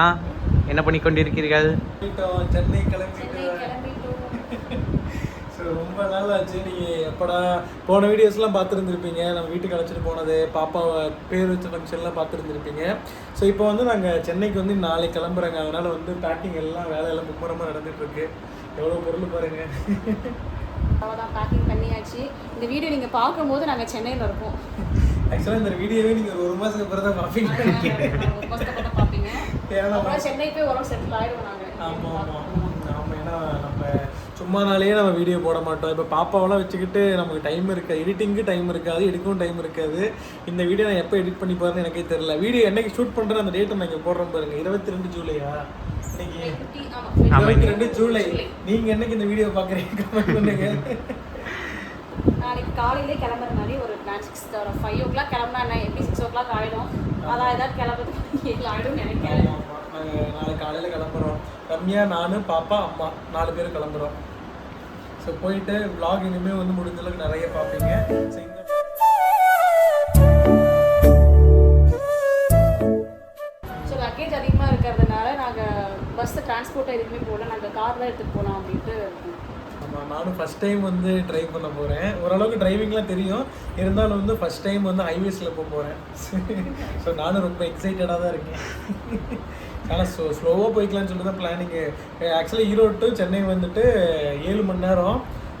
ஆ என்ன பண்ணி கொண்டிருக்கிறீர்கள் சென்னை கிளம்பிட்டு ரொம்ப நாள் ஆச்சு நீங்கள் எப்படா போன வீடியோஸ்லாம் பார்த்துருந்துருப்பீங்க. நம்ம வீட்டுக்கு அழைச்சிட்டு போனது பாப்பாவை பேர் வச்ச ஃபங்க்ஷன்லாம் பார்த்துருந்துருப்பீங்க. ஸோ இப்போ வந்து நாங்கள் சென்னைக்கு வந்து நாளைக்கு கிளம்புறோங்க. அதனால் வந்து பேக்கிங் எல்லாம் வேலையெல்லாம் மும்முரமாக நடந்துட்டு இருக்கு எவ்வளோ பொருள் பாருங்க. அவ்வளோதான் பேக்கிங் பண்ணியாச்சு. இந்த வீடியோ நீங்கள் பார்க்கும்போது நாங்கள் சென்னையில் இருக்கோம். ஆக்சுவலாக இந்த வீடியோவே நீங்கள் ஒரு மாதத்துக்கு அப்புறம் தான் பார்ப்பீங்க பார்ப்பீங்க. ஏன்னா சென்னை போய் உரம் செட்டில் ஆயிடுவோம் ஆமாம் நாங்கள் ஆமாம் ஆமாம் ஏன்னா நம்ம சும்மா நாளையே நம்ம வீடியோ போட மாட்டோம். இப்போ பாப்பாவெல்லாம் வச்சுக்கிட்டு நமக்கு டைம் இருக்காது எடிட்டிங்க்கு டைம் இருக்காது எடுக்கவும் டைம் இருக்காது. இந்த வீடியோ நான் எப்போ எடிட் பண்ணி போகிறேன்னு எனக்கே தெரியல. வீடியோ என்னைக்கு ஷூட் பண்ணுறேன் அந்த டேட்டை நான் இங்கே போடுறேன் பாருங்க. இருபத்தி ரெண்டு ஜூலையா? இன்னைக்கு? இருபத்தி ரெண்டு ஜூலை. நீங்கள் என்னைக்கு இந்த வீடியோ பார்க்குறீங்க கமெண்ட் பண்ணுங்க. நாளைக்கு காலையிலே கிளம்புறதுனாலே ஒரு பிளான் சிக்ஸ் ஒரு ஃபைவ் ஓ கிளாக் கிளம்புனா என்ன? எப்படி சிக்ஸ் ஓ கிளாக் ஆகிடும் அதான் ஏதாவது கிளம்புறதுக்கு ஏழு ஆகிடும் நினைக்கிறேன். நாளைக்கு காலையில் கிளம்புறோம். ரம்யா நான் பாப்பா அம்மா நாலு பேர் கிளம்புறோம். ஸோ போயிட்டு vlog இனிமேல் வந்து முடிஞ்ச அளவுக்கு நிறைய பார்ப்பீங்க. ஸோ இந்த லக்கேஜ் அதிகமாக இருக்கிறதுனால நாங்கள் பஸ் டிரான்ஸ்போர்ட் எதுவுமே போகல. நாங்கள் கார் தான் எடுத்துகிட்டு போகலாம் அப்படின்ட்டு. ஆமாம் நானும் ஃபஸ்ட் டைம் வந்து ட்ரைவ் பண்ண போகிறேன் ஓரளவுக்கு டிரைவிங்லாம் தெரியும். இருந்தாலும் வந்து ஃபஸ்ட் டைம் வந்து ஹைவேஸில் போக போகிறேன் ஸோ நானும் ரொம்ப எக்ஸைட்டடாக தான் இருக்கேன். ஆனால் ஸோ ஸ்லோவாக போய்க்கலாம்னு சொல்லிட்டு தான் planning actually Erode to Chennai வந்துட்டு ஏழு மணி நேரம்.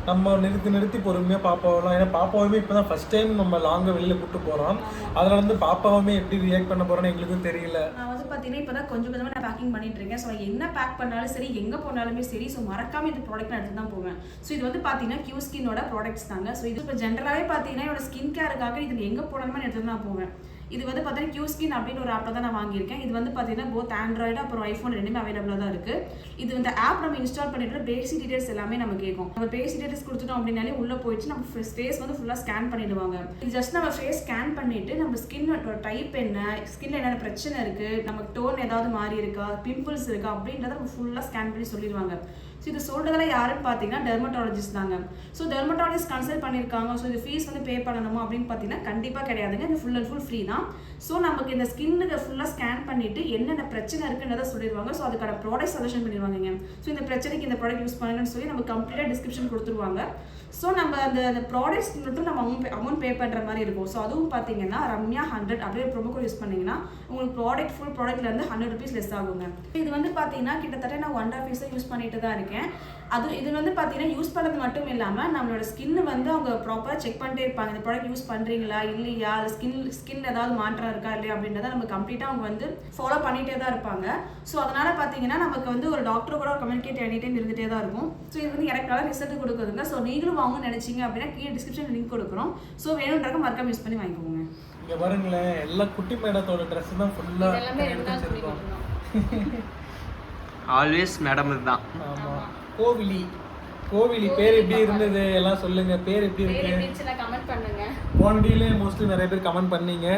நம்ம நிறுத்தி நிறுத்தி பொறுமையாக பாப்பாவெல்லாம். ஏன்னா பாப்பாவுமே இப்போ தான் ஃபஸ்ட் டைம் நம்ம லாங்காக வெளியில் கூப்பிட்டு போகிறோம் அதில் வந்து பாப்பாவுமே எப்படி ரியாக்ட் பண்ண போகிறோன்னு எங்களுக்கும் தெரியல. நான் வந்து பார்த்தீங்கன்னா இப்போ தான் கொஞ்சம் கொஞ்சமாக நான் பேக்கிங் பண்ணிட்டு இருக்கேன். ஸோ என்ன பேக் பண்ணாலும் சரி எங்கே போனாலுமே சரி. ஸோ மறக்காமல் இந்த ப்ராடக்ட் நான் எடுத்து தான் போவேன். ஸோ இது வந்து பார்த்தீங்கன்னா கியூ ஸ்கின்னோட ப்ராடக்ட்ஸ் தாங்க. ஸோ இது இப்போ ஜென்ரலாகவே பார்த்தீங்கன்னா என்னோட ஸ்கின் கேருக்காக இது எங்கே போனாலுமே நான் எடுத்து தான் போவேன். இது வந்து பார்த்தீங்கன்னா கியூ ஸ்கின் அப்படின்னு ஒரு ஆப்பில் தான் நான் வாங்கியிருக்கேன். இது வந்து பார்த்தீங்கன்னா போத் ஆண்ட்ராய்டு அப்புறம் ஐஃபோன் ரெண்டுமே அவைலபிளாக தான் இருக்குது இது இந்த ஆப் நம்ம இன்ஸ்டால் பண்ணிட்டு பேசிக் டீடைல்ஸ் எல்லாமே நம்ம கேட்கும். நம்ம பேசிக் டீடைல்ஸ் கொடுத்துட்டோம் அப்படின்னாலே உள்ளே போயிட்டு நம்ம ஃபேஸ் வந்து ஃபுல்லாக ஸ்கேன் பண்ணிடுவாங்க. இது ஜஸ்ட் நம்ம ஃபேஸ் ஸ்கேன் பண்ணிட்டு நம்ம ஸ்கின் டைப் என்ன ஸ்கின்ல என்னென்ன பிரச்சனை இருக்குது நமக்கு டோன் ஏதாவது மாறி இருக்கா பிம்பிள்ஸ் இருக்கா அப்படின்றத நம்ம ஃபுல்லாக ஸ்கேன் பண்ணி சொல்லிடுவாங்க. ஸோ இது சொல்கிறதெல்லாம் யாருன்னு பார்த்தீங்கன்னா டெர்மட்டாலஜிஸ்ட் தாங்க. ஸோ டெர்மட்டாலஜிஸ்ட் கன்சல்ட் பண்ணியிருக்காங்க. ஸோ இது ஃபீஸ் வந்து பே பண்ணணுமா அப்படின்னு பார்த்தீங்கன்னா கண்டிப்பாக கிடையாதுங்க. இது ஃபுல் அண்ட் ஃபுல் ஃப்ரீ தான். ஸோ நமக்கு இந்த ஸ்கின்னுக்கு ஃபுல்லாக ஸ்கேன் பண்ணிட்டு என்னென்ன பிரச்சனை இருக்குன்றதை சொல்லிடுவாங்க. ஸோ அதுக்கான ப்ராடக்ட் சஜஷன் பண்ணிடுவாங்க ஸோ இந்த பிரச்சனைக்கு இந்த ப்ராடக்ட் யூஸ் பண்ணுங்கன்னு சொல்லி நம்ம கம்ப்ளீட்டாக டிஸ்கிரிப்ஷன் கொடுத்துருவாங்க. ஸோ நம்ம அந்த அந்த ப்ராடக்ட்ஸ் மட்டும் நம்ம அமௌண்ட் அமௌண்ட் பே பண்ணுற மாதிரி இருக்கும். ஸோ அதுவும் பார்த்தீங்கன்னா ரம்யா ஹண்ட்ரட் அப்படியே ப்ரோமோ கோட் யூஸ் பண்ணிங்கன்னா உங்களுக்கு ப்ராடக்ட் ஃபுல் ப்ராடக்ட்லேருந்து ஹண்ட்ரட் ருபீஸ் லெஸ் ஆகுங்க. இது வந்து பார்த்தீங்கன்னா கிட்டத்தட்ட நான் ஒன் ஆஃப் யூஸ் பண்ணிட்டு தான் இருக்கேன். அது இது வந்து பார்த்தீங்கன்னா யூஸ் பண்ணது மட்டும் இல்லாமல் நம்மளோட ஸ்கின் வந்து அவங்க ப்ராப்பராக செக் பண்ணிட்டே இருப்பாங்க. இந்த ப்ராடக்ட் யூஸ் பண்ணுறீங்களா இல்லையா? அது ஸ்கின் ஸ்கின் ஏதாவது மாற்றம் இருக்கா இல்லையா? அப்படின்றத நம்ம கம்ப்ளீட்டாக அவங்க வந்து ஃபாலோ பண்ணிகிட்டே தான் இருப்பாங்க. ஸோ அதனால் பார்த்தீங்கன்னா நமக்கு வந்து ஒரு டாக்டர் கூட கம்யூனிகேட் எனி டைம் இருந்துகிட்டே தான் இருக்கும். ஸோ இது வந்து எனக்கு நல்லா ரிசல்ட் கொடுக்குதுங்க. ஸோ நீங்களும் வாங்கணும்னு நினச்சிங்க அப்படின்னா கீழே டிஸ்கிரிப்ஷன் லிங்க் கொடுக்குறோம். ஸோ வேணுன்றக்க மறக்காம யூஸ் பண்ணி வாங்கிக்கோங்க. இங்கே பாருங்களேன் எல்லா குட்டி மேடத்தோட ட்ரெஸ் தான் ஃபுல்லாக எல்லாமே ரெண்டு எடுத்து நாள் ஆல்வேஸ் மேடம் இதுதான். ஆமாம் கோவிலி. கோவிலி பேர் எப்படி இருந்தது? எல்லாம் சொல்லுங்க. பேர் எப்படி இருக்கு? கமெண்ட் பண்ணுங்க. போன்டியிலே மோஸ்ட்லி நிறைய பேர் கமெண்ட் பண்ணீங்க.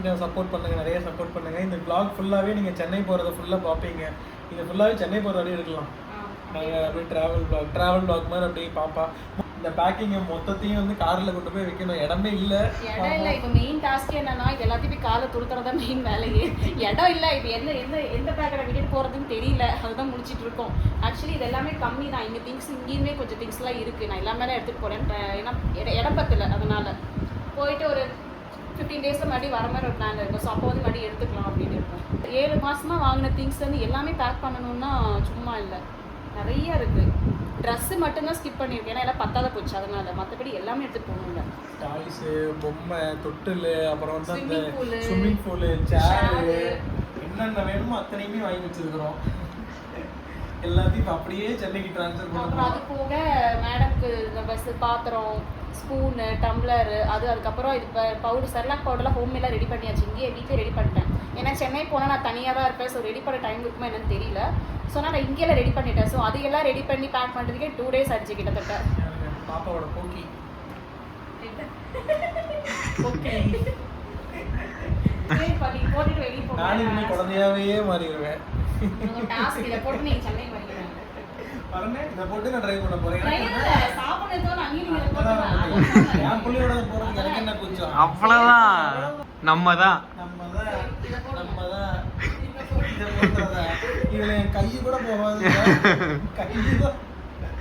இதை சப்போர்ட் பண்ணுங்க நிறைய சப்போர்ட் பண்ணுங்க. இந்த vlog ஃபுல்லாகவே நீங்கள் சென்னை போகிறத ஃபுல்லாக பார்ப்பீங்க. இது ஃபுல்லாகவே சென்னை போகிற வரையும் எடுக்கலாம் நாங்கள் அப்படியே ட்ராவல் vlog ட்ராவல் vlog மாதிரி அப்படியே பாப்பா இந்த பேக்கிங்கை மொத்தத்தையும் வந்து காரில் கொண்டு போய் வைக்கணும். இடமே இல்லை. இடம் இல்ல. இப்போ மெயின் டாஸ்க் என்னன்னா இது எல்லாத்தையும் போய் காலை துருத்துறதா மெயின் வேலையே. இடம் இல்ல. இது எந்த எந்த எந்த பேக்கெட்டை விட்டுட்டு போறதுன்னு தெரியல. அதுதான் முடிச்சிட்டு இருக்கோம். ஆக்சுவலி இது எல்லாமே கம்மி தான். இங்க திங்ஸ் இங்கேயுமே கொஞ்சம் திங்ஸ் எல்லாம் இருக்கு. நான் எல்லாமே எடுத்துட்டு போறேன். ஏன்னா இடம் பத்தல அதனால. போயிட்டு ஒரு ஃபிஃப்டீன் டேஸ்ல மறுபடியும் வர மாதிரி ஒரு பிளான் இருக்கும். ஸோ அப்போ வந்து மறுபடியும் எடுத்துக்கலாம் அப்படின்னு இருக்கும். ஏழு மாசமா வாங்கின திங்ஸ் வந்து எல்லாமே பேக் பண்ணணும்னா சும்மா இல்லை. நிறைய இருக்கு. Dress மட்டும்தான் ஸ்கிப் பண்ணியிருக்கேன் ஏன்னா எல்லாம் பத்தாத போச்சு. அதனால மற்றபடி எல்லாமே எடுத்துட்டு போகணும்ல. டாய்ஸு பொம்மை தொட்டில் அப்புறம் வந்து அந்த. Swimming pool chair. என்னென்ன வேணுமோ அத்தனையுமே வாங்கி வச்சிருக்கிறோம். எல்லாத்தையும் இப்ப அப்படியே சென்னைக்கு ட்ரான்ஸ்ஃபர் அப்புறம் பண்ணுறோம் அது போக மேடம்க்கு இந்த பஸ் பாத்திரம் ஸ்பூனு டம்ளர் அது அதுக்கப்புறம் இது பவுடர் செர்லாக் பவுடர்லாம் ஹோம்மேலாம் ரெடி பண்ணியாச்சு. இங்கேயே வீட்டிலே ரெடி பண்ணிட்டேன். ஏன்னா சென்னை போனால் நான் தனியாக தான் இருப்பேன். ஸோ ரெடி பண்ண டைம் இருக்குமா என்னன்னு தெரியல. ஸோ நான் இங்கேயே ரெடி பண்ணிட்டேன். ஸோ அது எல்லாம் ரெடி பண்ணி பேக் பண்ணுறதுக்கே டூ டேஸ் ஆச்சு கிட்டத்தட்ட. பாப்பாவோட போக்கி. ஓகே குழந்தையாவே மாறிடுவேன். போட்டு நீங்கள் சென்னை வரீங்க பாருங்க இதை போட்டு நான் ட்ரைவ் பண்ண போறேன். சாப்பிடுறதோ அங்கேயும் நீங்கள் அங்கதான் என் புள்ளியோட போறதுக்கு எனக்கு என்ன கொஞ்சம் அவ்வளோதான் நம்ம தான். நம்ம தான் இதுல என் கூட போகாது கை தான்.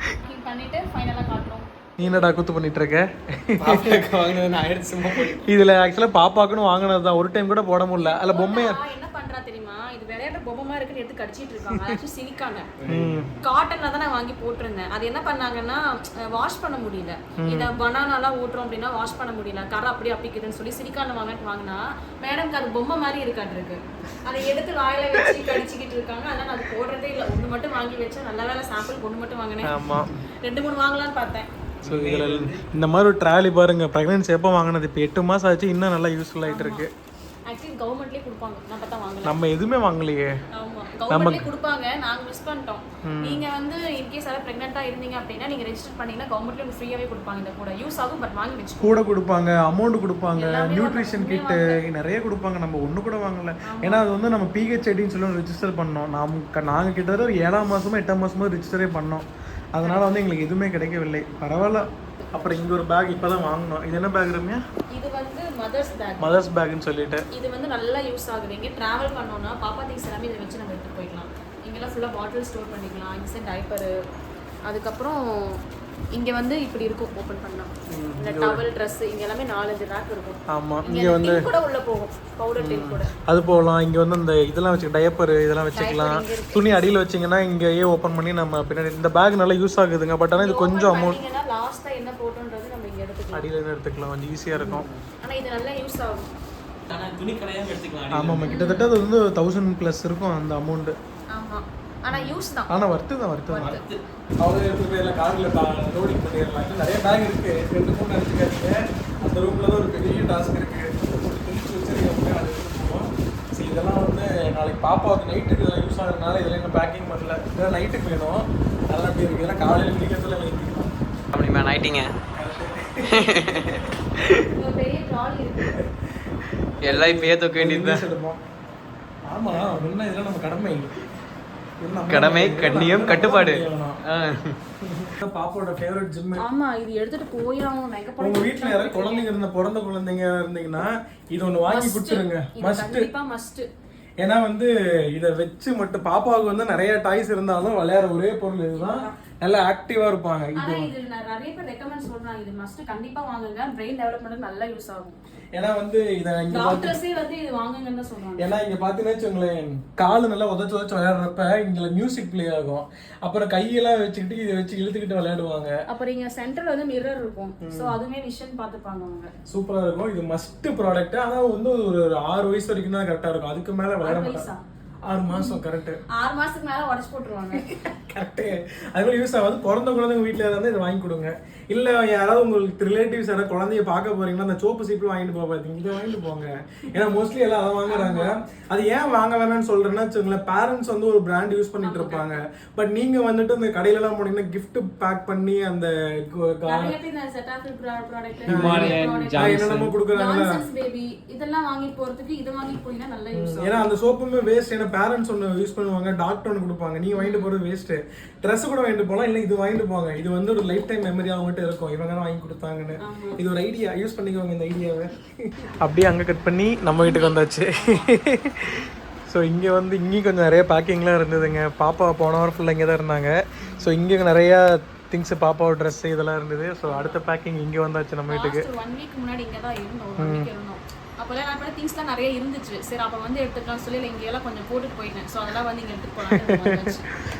பேக்கிங் பண்ணிட்டு ஃபைனலாக காட்டுறோம். நீ என்னடா குத்து பண்ணிட்டு இருக்க இதுல ஆக்சுவலா பாப்பாக்குன்னு வாங்கினது தான். ஒரு டைம் கூட போட முடியல. அல்ல பொம்மையா ஆனா, என்ன பண்றா தெரியுமா? இது விளையாடுற பொம்மை இருக்குன்னு எடுத்து கடிச்சிட்டு இருக்காங்க. சிரிக்காங்க. காட்டன்ல தான் நான் வாங்கி போட்டிருந்தேன். அது என்ன பண்ணாங்கன்னா வாஷ் பண்ண முடியல. இந்த பனானாலாம் ஊட்டுறோம் அப்படின்னா வாஷ் பண்ண முடியல. கரை அப்படியே அப்பிக்குதுன்னு சொல்லி சிலிக்கான வாங்கிட்டு வாங்கினா மேடம்க்கு அது பொம்மை மாதிரி இருக்காட்டு இருக்கு அதை எடுத்து வாயில வச்சு கடிச்சிக்கிட்டு இருக்காங்க. அதனால நான் அது போடுறதே இல்லை. ஒன்று மட்டும் வாங்கி வச்சேன் நல்ல வேலை சாம்பிள் ஒன்று மட்டும் வாங்கினேன். ஆமா. ரெண்டு மூணு வாங்கலாம்னு பார்த்தேன். ஸோ இதில் இந்த மாதிரி ஒரு ட்ராலி பாருங்க. ப்ரெக்னன்சி எப்போ வாங்கினது? இப்போ எட்டு மாதம் ஆச்சு. இன்னும் நல்லா யூஸ்ஃபுல் ஆகிட்டு இருக்கு. ஆக்சுவலி கவர்மெண்ட்லேயே கொடுப்பாங்க. வாங்கல நம்ம எதுவுமே வாங்கலையே. ஆமா. கவர்மெண்ட்லேயே கொடுப்பாங்க. நாங்க மிஸ் பண்ணிட்டோம். நீங்க வந்து இன்கேஸ் யாராவது பிரெக்னெண்டா இருந்தீங்க அப்படின்னா நீங்க ரெஜிஸ்டர் பண்ணீங்கன்னா கவர்மெண்ட்ல உங்களுக்கு ஃப்ரீயாவே கொடுப்பாங்க. இந்த கூட யூஸ் ஆகும் பட் வாங்கி வச்சுக்கோ கூட கொடுப்பாங்க அமௌண்ட் கொடுப்பாங்க நியூட்ரிஷன் கிட்டு நிறைய கொடுப்பாங்க. நம்ம ஒன்று கூட வாங்கல. ஏன்னா அது வந்து நம்ம பிஹெச்ஐடின்னு சொல்லி ரெஜிஸ்டர் பண்ணோம். நாம் நாங்கள் கிட்டத்தட்ட ஒரு ஏழாம் மாசமோ எட்டாம் மாசமோ ரெஜிஸ்டரே பண்ணோம். அதனால வந்து எங்களுக்கு எதுவுமே கிடைக்கவில்லை. பரவாயில்ல. அப்புறம் இங்கே ஒரு பேக் இப்போ தான் வாங்கினோம் இது என்ன பேக் ரம்யா? இது வந்து மதர்ஸ் பேக் மதர்ஸ் பேக்னு சொல்லிட்டு. இது வந்து நல்லா யூஸ் ஆகுது. எங்கே ட்ராவல் பண்ணோம்னா பாப்பா திங்ஸ் எல்லாமே இதை வச்சு நம்ம எடுத்துட்டு போய்க்கலாம் இங்கெல்லாம் ஃபுல்லாக பாட்டில் ஸ்டோர் பண்ணிக்கலாம். சைட் டைப்பரு அதுக்கப்புறம் இங்க வந்து இப்படி இருக்கும் ஓப்பன் பண்ணா. இந்த டவல் ட்ரெஸ் இங்க எல்லாமே நாலஞ்சு ரேக் இருக்கும். ஆமாம் இங்க வந்து கூட உள்ள போகும் பவுடர் டின் கூட. அது போகலாம். இங்கே வந்து இந்த இதெல்லாம் வச்சு டயப்பர் இதெல்லாம் வச்சுக்கலாம். துணி அடியில் வச்சிங்கன்னா இங்கேயே ஓப்பன் பண்ணி நம்ம பின்னாடி இந்த பேக் நல்லா யூஸ் ஆகுதுங்க. பட் ஆனால் இது கொஞ்சம் அமௌண்ட் பண்ணீங்கன்னா லாஸ்டா என்ன போட்டோன்றது நம்ம இங்க எடுத்துக்கலாம். அடியில் இருந்து எடுத்துக்கலாம். கொஞ்சம் ஈஸியாக இருக்கும். ஆனா இது நல்லா யூஸ் ஆகும். ஆனால் துணி கடையாக எடுத்துக்கலாம் ஆமாம் கிட்டத்தட்ட அது வந்து தௌசண்ட் ப்ளஸ் இருக்கும் அந்த அமௌண்ட்டு ஆமா. ஆனா யூஸ் தான். ஆனால் வர்த்து தான் வர்த்து தான். அவங்க எடுத்து போய் எல்லாம் காரில் லோடிங் பண்ணிடலாம் நிறைய பேக் இருக்கு. ரெண்டு மூணு எடுத்துக்காதீங்க அந்த ரூமில் தான் ஒரு பெரிய டாஸ்க் இருக்கு. திணிச்சு வச்சிருக்கோம் அதை எடுத்துட்டு போவோம். சரி இதெல்லாம் வந்து நாளைக்கு பாப்பாவுக்கு நைட்டுக்கு இதெல்லாம் யூஸ் ஆகுறதுனால இதெல்லாம் இன்னும் பேக்கிங் பண்ணல. இதெல்லாம் நைட்டுக்கு வேணும். அதெல்லாம் அப்படி இருக்கு. இதெல்லாம் காலையில் முடிக்கிறதுல வைக்கலாம் அப்படி மேம் ஆயிட்டீங்க ஒரு பெரிய ட்ராலி இருக்கு. எல்லாம் இப்பயே தூக்க வேண்டியது ஆமா என்ன இதெல்லாம் நம்ம கடமை. கடமை கண்ணியம் கட்டுப்பாடு. பாப்பாவோட ஃபேவரட் ஜிம் ஆமா இது எடுத்துட்டு போய் உங்க மேக்கப் வீட்ல யாராவது குழந்தைங்க இருந்த பிறந்த குழந்தைங்க இருந்தீங்கன்னா இது ஒண்ணு வாங்கி கொடுத்துருங்க. மஸ்ட் கண்டிப்பா மஸ்ட் ஏன்னா வந்து இதை வச்சு மட்டும் பாப்பாவுக்கு வந்து நிறைய டாய்ஸ் இருந்தாலும் விளையாடுற ஒரே பொருள் இதுதான். நல்லா ஆக்டிவா இருப்பாங்க. இது ஆனா இது. நான் நிறைய பேர் ரெக்கமெண்ட் சொல்றாங்க இது மஸ்ட் கண்டிப்பா வாங்குங்க. பிரெயின் டெவலப்மெண்ட் நல்லா யூஸ் ஆகும். ஏன்னா வந்து இதை இங்க டாக்டர்ஸே வந்து இது வாங்குங்கன்னு தான் சொல்றாங்க. ஏன்னா இங்க பாத்தீங்கன்னா வச்சுங்களேன் காலு நல்லா உதச்சு உதச்சு விளையாடுறப்ப இங்க மியூசிக் ப்ளே ஆகும். அப்புறம் கையெல்லாம் வச்சுக்கிட்டு இதை வச்சு இழுத்துக்கிட்டு விளையாடுவாங்க. அப்புறம் இங்க சென்டர்ல வந்து மிரர் இருக்கும். சோ அதுவுமே விஷன் பாத்துப்பாங்க அவங்க. சூப்பரா இருக்கும். இது மஸ்ட் ப்ராடக்ட் ஆனா வந்து ஒரு ஆறு வயசு வரைக்கும் தான் கரெக்டா இருக்கும். அதுக்கு மேல விளையாட மாட்டாங்க? ஆறு மாசம் கரெக்ட் ஆறு மாசத்துக்கு மேல உடச்சு போட்டுருவாங்க. கரெக்டு அது மாதிரி யூஸ் ஆகாது. பிறந்த குழந்தைங்க வீட்டில் இருந்தால் இதை வாங்கி கொடுங்க. இல்லை யாராவது உங்களுக்கு ரிலேட்டிவ்ஸ் யாராவது குழந்தைய பார்க்க போறீங்கன்னா அந்த சோப்பு சீப்பு வாங்கிட்டு போக பார்த்தீங்க இதை வாங்கிட்டு போங்க. ஏன்னா மோஸ்ட்லி எல்லாம் அதை வாங்குறாங்க. அது ஏன் வாங்க வேணாம்னு சொல்றேன்னா வச்சுங்களேன் பேரண்ட்ஸ் வந்து ஒரு பிராண்ட் யூஸ் பண்ணிட்டு இருப்பாங்க. பட் நீங்க வந்துட்டு அந்த கடையிலலாம் போனீங்கன்னா gift பேக் பண்ணி அந்த இந்த என்னென்னமோ பேபி இதெல்லாம் வாங்கி போறதுக்கு இதை வாங்கி போனீங்கன்னா நல்லா யூஸ் ஆகும். ஏன்னா அந்த சோப்புமே வேஸ்ட் ஏன்னா பேரண்ட்ஸ் ஒன்று யூஸ் பண்ணுவாங்க டாக்டர் ஒன்று கொடுப்பாங்க நீ வாங்கிட்டு போகிறது வேஸ்ட்டு ட்ரெஸ் கூட வாங்கிட்டு போகலாம் இல்லை இது வாங்கிட்டு போங்க. இது வந்து ஒரு லைஃப் டைம் மெமரி அவங்ககிட்ட இருக்கும். இவங்க தான் வாங்கி கொடுத்தாங்கன்னு. இது ஒரு ஐடியா யூஸ் பண்ணிக்கோங்க இந்த ஐடியாவை அப்படியே அங்கே கட் பண்ணி நம்ம வீட்டுக்கு வந்தாச்சு. ஸோ இங்கே வந்து இங்கேயும் கொஞ்சம் நிறைய பேக்கிங்லாம் இருந்ததுங்க. பாப்பா போன வாரம் ஃபுல்லாக இங்கே தான் இருந்தாங்க. ஸோ இங்கே நிறையா திங்ஸ் பாப்பாவோட ட்ரெஸ் இதெல்லாம் இருந்தது. ஸோ அடுத்த பேக்கிங் இங்கே வந்தாச்சு நம்ம வீட்டுக்கு. ஒன் வீக் முன்னாடி இங்க தான் இருந்தோம். அப்போல்லாம் நான் திங்ஸ்லாம் நிறைய இருந்துச்சு. சரி அப்போ வந்து எடுத்துக்கலாம் சொல்லி இங்க எல்லாம் கொஞ்சம் போட்டுட்டு போயிட்டேன். ஸோ அதெல்லாம் வந்து இங்க எடுத்துட்டு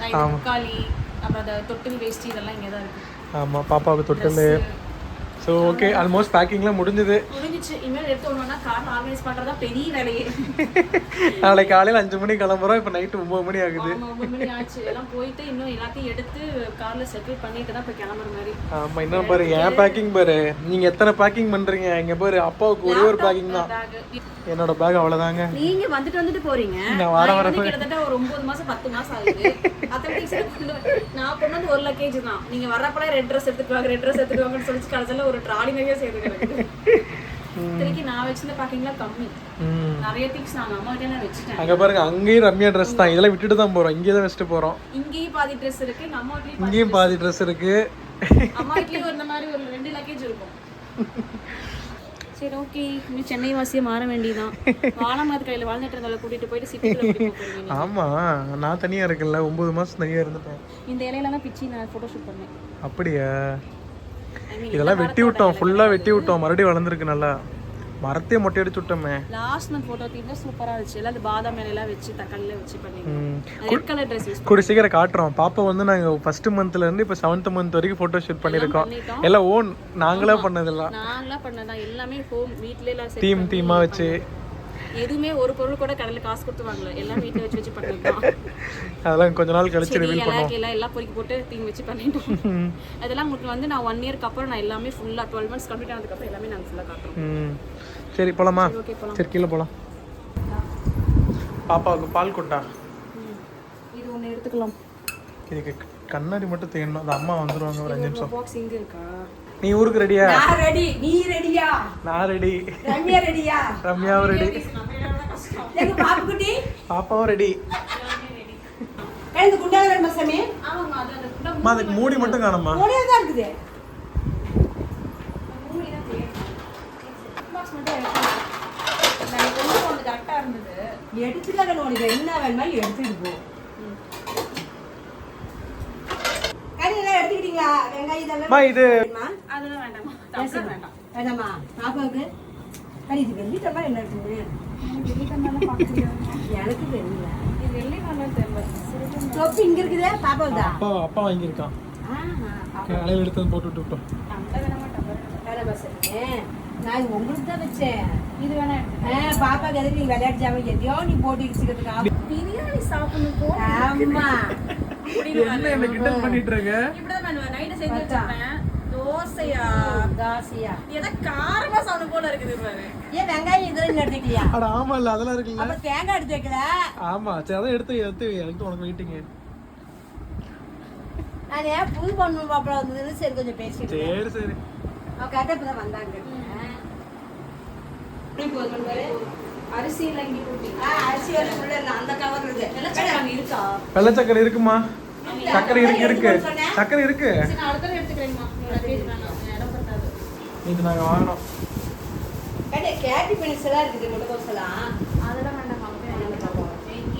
போகலாம் முக்காலி அப்புறம் அந்த தொட்டில் வேஷ்டி இதெல்லாம் இங்கே தான் இருக்கு. ஆமாம் பாப்பாவுக்கு தொட்டில் ஸோ ஓகே ஆல்மோஸ்ட் பேக்கிங்லாம் முடிஞ்சது. முடிஞ்சிச்சு. இனிமேல் எடுத்து ஒன்று கார் ஆர்கனைஸ் பண்றதா பெரிய வேலையே. நாளைக்கு காலையில் அஞ்சு மணிக்கு கிளம்புறோம். இப்போ நைட்டு ஒம்பது மணி ஆகுது. மணி ஆச்சு. எல்லாம் போயிட்டு இன்னும் எல்லாத்தையும் எடுத்து கார்ல செட்டில் பண்ணிட்டு தான் இப்போ கிளம்புற மாதிரி. ஆமாம் இன்னும் பாரு என் பேக்கிங் பாரு. நீங்கள் எத்தனை பேக்கிங் பண்ணுறீங்க இங்கே பாரு அப்பாவுக்கு ஒரே ஒரு பேக்கிங் தான். என்னோட பேக் அவ்வளோதாங்க நீங்க வந்துட்டு வந்துட்டு போறீங்க. நான் வார வந்து கிட்டத்தட்ட ஒரு ஒன்பது மாசம் பத்து மாசம் ஆகுது. அத்தனை நான் கொண்டு ஒரு லக்கேஜ் தான். நீங்க வர்றப்பலாம் ரெட் ட்ரெஸ் எடுத்துட்டு வாங்க ரெட் ட்ரெஸ் எடுத்துட்டு வாங்கன்னு சொல்லி கடைசியில் ஒரு ட்ராலி நிறைய சேர்த்து கிடக்குது திருக்கி நான் வச்சிருந்த பேக்கிங்லாம் கம்மி. நிறைய திங்ஸ் நான் அம்மா கிட்ட நான் வச்சுட்டேன். அங்கே பாருங்க அங்கேயும் ரம்யா ட்ரெஸ் தான். இதெல்லாம் விட்டுட்டு தான் போகிறோம் இங்கே தான் வச்சுட்டு போகிறோம் இங்கேயும் பாதி ட்ரெஸ் இருக்கு எங்க அம்மா வீட்லயும் பாதி இங்கேயும் பாதி ட்ரெஸ் இருக்குது அம்மா வீட்லயும் இந்த மாதிரி ஒரு ரெண்டு லக்கேஜ் இருக்கும். சரி ஓகே இன்னும் சென்னை வாசியை மாற வேண்டியதான் வாழமாத கையில் வாழ்ந்துட்டு இருந்தால கூட்டிட்டு போயிட்டு சிட்டி ஆமா. நான் தனியா இருக்கேன்ல ஒன்பது மாசம் தனியா இருந்துட்டேன். இந்த இலையில தான் பிச்சு நான் ஃபோட்டோ ஷூட் பண்ணேன். அப்படியா? இதெல்லாம் வெட்டி விட்டோம். ஃபுல்லா வெட்டி விட்டோம். மறுபடியும் வளர்ந்துருக்கு நல்லா. மரத்தையே மொட்டை அடிச்சு விட்டோமே. லாஸ்ட் மந்த் ஃபோட்டோ தீங்க சூப்பராக இருந்துச்சு. எல்லாம் அந்த பாதாம் இலையெல்லாம் வச்சு தக்காளியில் வச்சு பண்ணிருக்கேன் ம். ரெட் கலர் யூஸ் கூடி சீக்கிரம் காட்டுறோம். பாப்பா வந்து நாங்க ஃபர்ஸ்ட் மந்த்ல இருந்து இப்போ செவன்த் மந்த் வரைக்கும் போட்டோ ஷூட் பண்ணிருக்கோம். எல்லாம் ஓன் நாங்களே பண்ணதெல்லாம். நாங்களா பண்ணதான் எல்லாமே ஹோம் வீட்ல எல்லாம் set தீம் தீமா வச்சு. எதுவுமே ஒரு பொருள் கூட கடையில் காசு கொடுத்து வாங்கல. எல்லாம் வீட்டில் வச்சு வச்சு பண்ணிருக்கோம் அதெல்லாம் கொஞ்ச நாள் கழிச்சு ரிவீல் எல்லாம் எல்லாம் எல்லாம் பொறுக்கி போட்டு தீம் வச்சு பண்ணிட்டோம். அதெல்லாம் உங்களுக்கு வந்து நான் ஒன் இயர்க்கு அப்புறம் நான் எல்லாமே ஃபுல்லாக டுவெல் மந்த்ஸ் கம்ப்ளீட் ஆனதுக்கப்புறம் எல்லாமே நாங்கள் ஃபுல்லாக காட்டுறோம். சரி போலாமா? போகலாம் சரி கீழே போலாம். பாப்பாவுக்கு பால் கொட்டா? இது ஒன்று எடுத்துக்கலாம். இதுக்கு கண்ணாடி மட்டும் தேடணும் அந்த அம்மா வந்துருவாங்க ஒரு அஞ்சு நிமிஷம். பாக்ஸ் இங்கே இருக்கா? நீ ஊருக்கு ரெடியா நான் ரெடி நீ ரெடியா நான் ரெடி ரம்யா ரெடியா ரம்யாவும் ரெடி எங்க பாப்புக்குட்டி? பாப்பாவும் ரெடி இந்த குண்டால வேணுமா சாமி? ஆமாம்மா அது அந்த குண்டை அம்மா அதுக்கு மூடி மட்டும் காணம்மா. மூடியா தான் இருக்குது. கொண்டு எடுத்துக்கலாம் உனக்கு என்ன வேணுமா எடுத்துட்டு போ. கறி எல்லாம் எடுத்துக்கிட்டீங்களா? வெங்காயம் இதெல்லாம் அம்மா இது வேண்டாமா. பாப்பாவுக்கு இது வெள்ளி என்ன இருக்குது எனக்கு தெரியல. இது வெள்ளி நல்லா தெரியல. தொப்பி இங்க இருக்குதே. பாப்பாவுக்கு அப்பா அப்பா காலையில் எடுத்து போட்டு விட்டோம் நான் இது உங்களுக்கு தான் வச்சேன். இது வேணா பாப்பாக்கு எதுக்கு நீ விளையாட்டு எதையோ நீ போட்டு வச்சுக்கிறதுக்கு பிரியாணி சாப்பிடணும் போ ஆமா. என்ன என்ன கிண்டல் பண்ணிட்டு இருக்க இப்படிதான் பண்ணுவேன். நைட்டு செஞ்சு வச்சிருப்பேன். தோசையா? தாசியா? ஏதோ காரமா சாப்பிடும் போல இருக்குது பாரு. ஏன் வெங்காயம் இதெல்லாம் எடுத்துக்கலையா அட ஆமா இல்ல அதெல்லாம் இருக்குல்ல. அப்ப தேங்காய் எடுத்து வைக்கல? ஆமா சரி அதான் எடுத்து எடுத்து எடுத்து உனக்கு வெயிட்டிங்க. நான் ஏன் புது பொண்ணு பாப்பா வந்ததுன்னு சரி கொஞ்சம் பேசிட்டு சரி வந்தாங்க. அரிசி எல்லாம் அரிசி வந்து உள்ள அந்த கவர் இருக்கு. வெள்ளச்சக்கரம் இருக்கா? வெள்ளை சக்கரை இருக்குமா? சக்கரை இருக்கு இருக்கு. சக்கரை இருக்கு. இது நாங்க வாங்கினோம் கேட்டு பெனிஸ் எல்லாம் இருக்குது முட்டைக்கோஸ் எல்லாம் அதெல்லாம் வேண்டாம்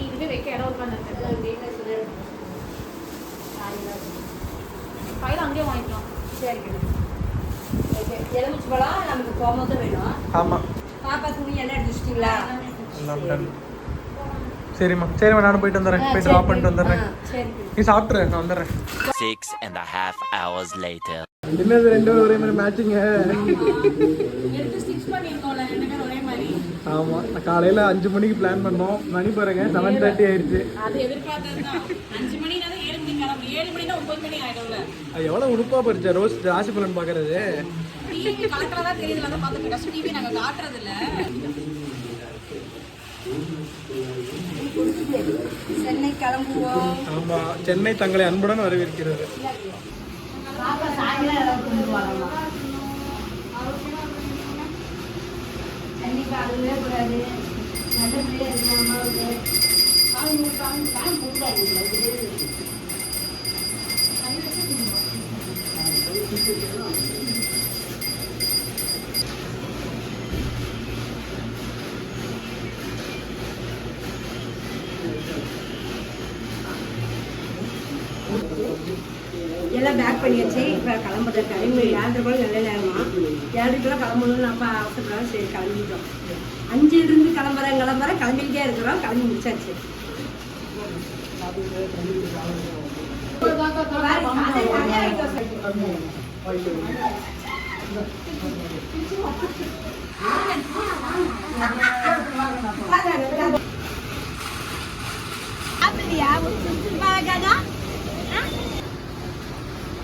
இதுவே வைக்க இடம் உட்காந்து பையில அங்கேயே வாங்கிக்கலாம். சரி ஓகே எலுமிச்சு பழம் நமக்கு கோமத்தும் வேணும். ஆமா. பாப்பா துணி எல்லாம் எடுத்து வச்சிட்டீங்களா? எல்லாம். சரிம்மா. சரிம்மா நானும் போயிட்டு வந்துடுறேன். போயிட்டு ட்ராப் பண்ணிட்டு வந்துடுறேன். நீ சாப்பிட்ரு நான் வந்துடுறேன். Six and a half hours later. என்னது ரெண்டு ஒரே மாதிரி மேட்சிங்க பேரும் ஒரே மாதிரி. ஆமா நான் காலையில அஞ்சு மணிக்கு பிளான் பண்ணோம். மணி பாருங்க செவன் தேர்ட்டி ஆயிடுச்சு. எவ்வளவு உடுப்பா பறிச்ச ரோஸ் ராசி பலன் பாக்குறது? டிவி கலக்கிறதா சென்னை கிளம்புவோம் ஆமா சென்னை தங்களை அன்புடன் வரவேற்கிறது எல்லாம் கொண்டு வரலாம் கண்டிப்பா அதுவே கூடாது நல்ல பிள்ளையா இருக்கு அம்மாவுக்கு அவங்க காமி காமி கொடுக்காது எல்லாம் பேக் பண்ணியாச்சு. இப்போ கிளம்புறது டைம் ஏழரை கூட நல்ல நேரமா ஏழரைக்கெல்லாம் கிளம்பணும்னு அப்பா அவசரப்படாம சரி கிளம்பிட்டோம். அஞ்சுலேருந்து கிளம்புறேன் கிளம்புறேன். கிளம்பிக்கிட்டே இருக்கிறோம். கிளம்பி முடிச்சாச்சு.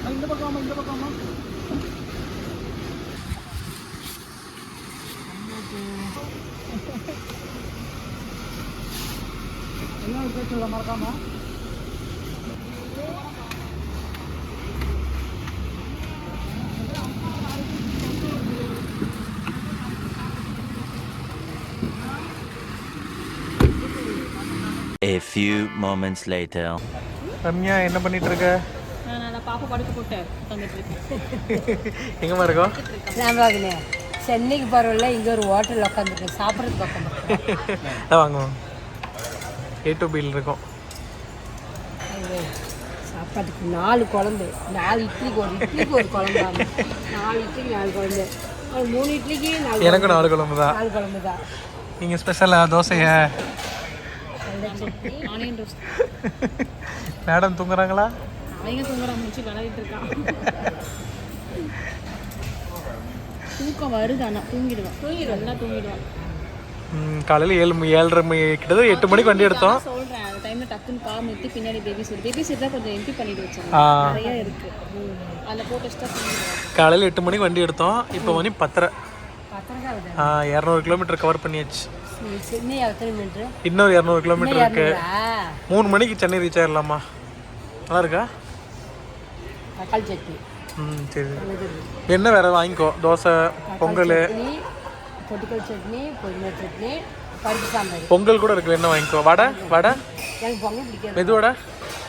அதே- அதே ஐட்டம் அப்படியா ஒரு சுற்றுலா ஆகாதா A few moments later. Ramya என்ன பண்ணிட்டு இருக்க? பாப்பா படுக்க போட்டு தந்துட்டு இருக்கேன் எங்கம்மா இருக்கோம் ராமராஜனே சென்னைக்கு பரவாயில்ல இங்கே ஒரு ஹோட்டலில் உட்காந்துருக்கேன் சாப்பிட்றது பக்கம் வாங்குவோம் ஏ டு பில் இருக்கும். சாப்பாட்டுக்கு நாலு குழம்பு. நாலு இட்லிக்கு ஒரு இட்லிக்கு ஒரு குழம்பு. நாலு இட்லிக்கு நாலு குழம்பு. ஒரு மூணு இட்லிக்கு நாலு எனக்கும் நாலு குழம்பு தான். நாலு குழம்பு தான். நீங்கள் ஸ்பெஷலாக தோசைய? மேடம் தூங்குறாங்களா? அவங்க தூங்குற முடிச்சு விளையாடிட்டு இருக்கான் தூக்கம் வருது ஆனா தூங்கிடுவான் தூங்கிடுவான் நல்லா தூங்கிடுவான் ம், காலையில ஏழு மணி ஏழரை மணி கிட்டத்தட்ட எட்டு மணிக்கு வண்டி எடுத்தோம். சொல்றேன் அந்த டைம்ல டக்குன்னு கார் நிறுத்தி பின்னாடி பேபி சீட் பேபி சீட் தான் கொஞ்சம் எம்பி பண்ணிட்டு வச்சாங்க நிறைய இருக்கு. அந்த போட்டு வச்சுட்டா காலையில எட்டு மணிக்கு வண்டி எடுத்தோம். இப்போ மணி பத்தரை. இரநூறு கிலோமீட்டர் கவர் பண்ணியாச்சு. இன்னொரு இரநூறு கிலோமீட்டர் இருக்கு. மூணு மணிக்கு சென்னை ரீச் ஆயிடலாமா நல்லா இருக்கா? தக்காளி சட்னி. ம் சரி. என்ன வேற வாங்கிக்கோ? தோசை பொங்கல். பொட்டுக்கல் சட்னி புதினா சட்னி பருப்பு சாம்பார். பொங்கல் கூட இருக்கு என்ன வாங்கிக்கோ? வடை? வடை? எனக்கு பொங்கல் பிடிக்காது. மெதுவடை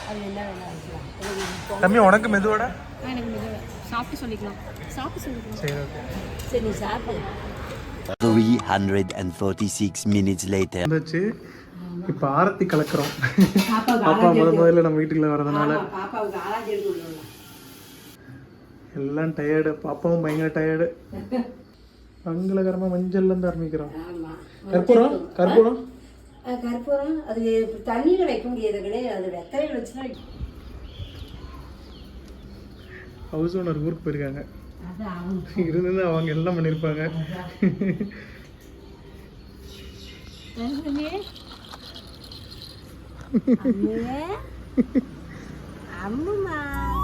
அது என்ன வேணா வாங்கிக்கலாம் தம்பி உனக்கு மெதுவடை எனக்கு மெதுவா சாப்பிட்டு சொல்லிக்கலாம். சாப்பிட்டு சொல்லிக்கலாம். சரி ஓகே. சரி நீ சாப்பிடு. 346 minutes later. வந்துச்சு. இப்போ ஆரத்தி கலக்குறோம். பாப்பா முத முதல்ல நம்ம வீட்டுக்குள்ள வரதுனால பாப்பாவுக்கு ஆராய்ச்சி எல்லாம் டயர்டு பாப்பாவும் பயங்கர டயர்டு மங்களகரமாக மஞ்சள்ல இருந்து ஆரம்பிக்கிறோம் கற்பூரம்? கற்பூரம்? கற்பூரம். அது தண்ணியில் வைக்க முடியாது கிடையாது அது வெத்தலையில் வச்சுனா ஹவுஸ் ஓனர் ஊருக்கு போயிருக்காங்க. இருந்து அவங்க. எல்லாம் பண்ணியிருப்பாங்க அம்முமா